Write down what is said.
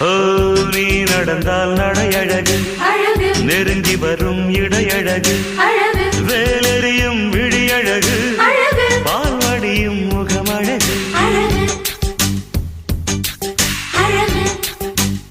ஓ நீ நடந்தால் நடையழகு. நெருங்கி வரும் இடையழகு.